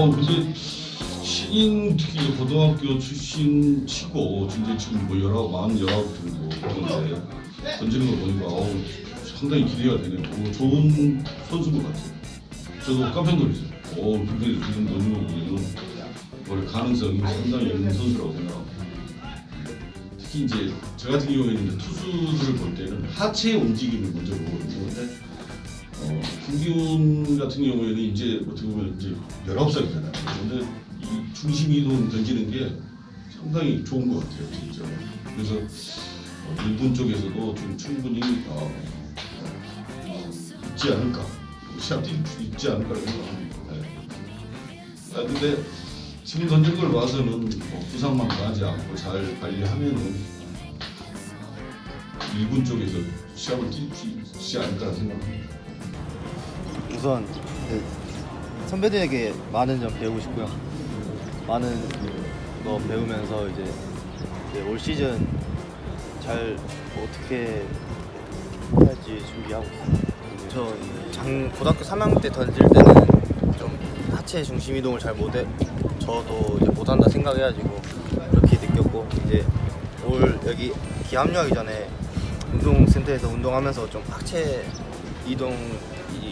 어 근데 신인 특히 고등학교 출신 치고 진짜 지금 뭐 열아홉 만 열아홉 정도 그런데 던지는 거 보니까 어우 상당히 기대가 되네요. 어, 좋은 선수인 것 같아요. 저도 깜짝 놀랐어요. 어 근데 지금 던지는 거 보면 원래 가능성이 상당히 있는 선수라고 생각합니다. 특히 이제 저 같은 경우에는 투수들을 볼 때는 하체. 근데 어, 김기훈 같은 경우에는 이제 어떻게 보면 이제 19살이잖아요. 근데 이 중심 이동 던지는 게 상당히 좋은 것 같아요, 진짜. 그래서 어, 일본 쪽에서도 좀 충분히 어, 어, 있지 않을까. 시합 때 있지 않을까 생각합니다. 네. 아, 근데 지금 던진 걸 봐서는 뭐 부상만 가지 않고 잘 관리하면은 일본 쪽에서 시합을 뛰지 않을까 생각합니다. 우선 그 선배들에게 많은 점 배우고 싶고요. 많은 거 배우면서 이제, 올 시즌 잘 어떻게 할지 준비하고 있어요. 저 장, 고등학교 3학년 때 던질 때는 좀 하체 중심 이동을 잘 못해 저도 이제 못한다 생각해가지고 그렇게 느꼈고 이제 올 여기 기합류하기 전에 운동센터에서 운동하면서 좀 하체 이동 이, 이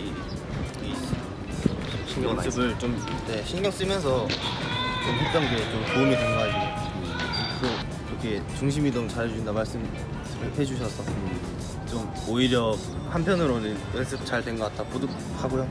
신경 연습을 좀 네, 신경 쓰면서 좀 했던 게 좀 도움이 된 거 같아요. 또 이렇게 중심 이동 잘해준다 말씀 해 주셔서 좀 오히려 한편으로는 연습 잘 된 것 같다 뿌듯하고요.